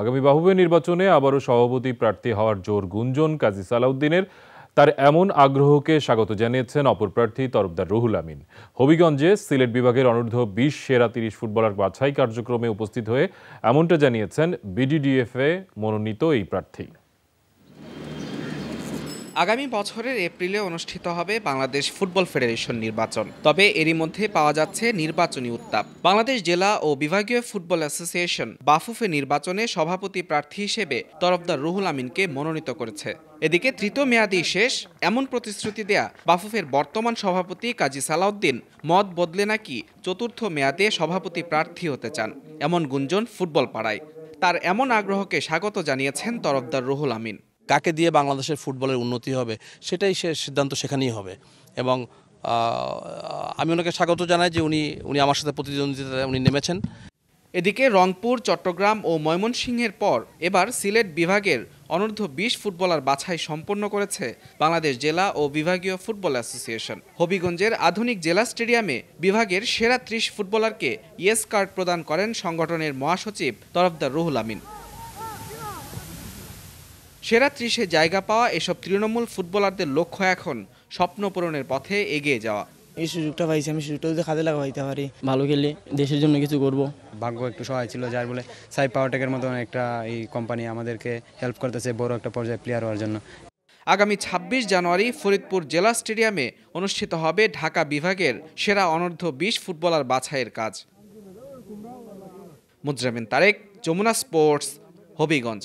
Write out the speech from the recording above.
আগামী বাহুবে নির্বাচনে আবারও সভাপতি প্রার্থী হওয়ার জোর গুঞ্জন কাজী সালাউদ্দিনের। তার এমন আগ্রহকে স্বাগত জানিয়েছেন অপর প্রার্থী তরফদার রুহুল আমিন। হবিগঞ্জে সিলেট বিভাগের অনূর্ধ্ব বিশ সেরা তিরিশ ফুটবলার বাছাই কার্যক্রমে উপস্থিত হয়ে এমনটা জানিয়েছেন বিডিডিএফএ মনোনীত এই প্রার্থী। আগামী বছরের এপ্রিলে অনুষ্ঠিত হবে বাংলাদেশ ফুটবল ফেডারেশন নির্বাচন। তবে এরই মধ্যে পাওয়া যাচ্ছে নির্বাচনী উত্তাপ। বাংলাদেশ জেলা ও বিভাগীয় ফুটবল অ্যাসোসিয়েশন বাফুফে নির্বাচনে সভাপতি প্রার্থী হিসেবে তরফদার রুহুল আমিনকে মনোনীত করেছে। এদিকে তৃতীয় মেয়াদি শেষ, এমন প্রতিশ্রুতি দেয়া বাফুফের বর্তমান সভাপতি কাজী সালাউদ্দিন, মত বদলে নাকি চতুর্থ মেয়াদে সভাপতি প্রার্থী হতে চান, এমন গুঞ্জন ফুটবল পাড়ায়। তার এমন আগ্রহকে স্বাগত জানিয়েছেন তরফদার রুহুল আমিন। কাকে দিয়ে বাংলাদেশের ফুটবলের উন্নতি হবে, সেটাই সে সিদ্ধান্ত সেখানেই হবে। এবং আমি ওনাকে স্বাগত জানাই যে উনি উনি আমার সাথে প্রতিদ্বন্দ্বিতায় উনি নেমেছেন। এদিকে রংপুর, চট্টগ্রাম ও ময়মনসিংহের পর এবার সিলেট বিভাগের অনূর্ধ্ব বিশ ফুটবলার বাছাই সম্পন্ন করেছে বাংলাদেশ জেলা ও বিভাগীয় ফুটবল অ্যাসোসিয়েশন। হবিগঞ্জের আধুনিক জেলা স্টেডিয়ামে বিভাগের সেরা ত্রিশ ফুটবলারকে ইয়েস কার্ড প্রদান করেন সংগঠনের মহাসচিব তরফদার রুহুল আমিন। সেরা ত্রিশে জায়গা পাওয়া এসব তৃণমূল ফুটবলারদের লক্ষ্য এখন স্বপ্ন পূরণের পথে এগিয়ে যাওয়া। এই সুযোগটা পাইছি আমি সুযোগটা যদি কাজে লাগাইতে পারি ভালো খেলে দেশের জন্য কিছু করব। ভাগ্য একটু সহায় ছিল যার বলে সাই পাওয়ারটেকের মতন একটা এই কোম্পানি আমাদেরকে হেল্প করতেছে বড় একটা পর্যায়ে প্লেয়ার হওয়ার জন্য। আগামী ২৬ জানুয়ারি ফরিদপুর জেলা স্টেডিয়ামে অনুষ্ঠিত হবে ঢাকা বিভাগের সেরা অনূর্ধ্ব বিশ ফুটবলার বাছাইয়ের কাজ। মুজরামিন তারেক যমুনা স্পোর্টস হবিগঞ্জ।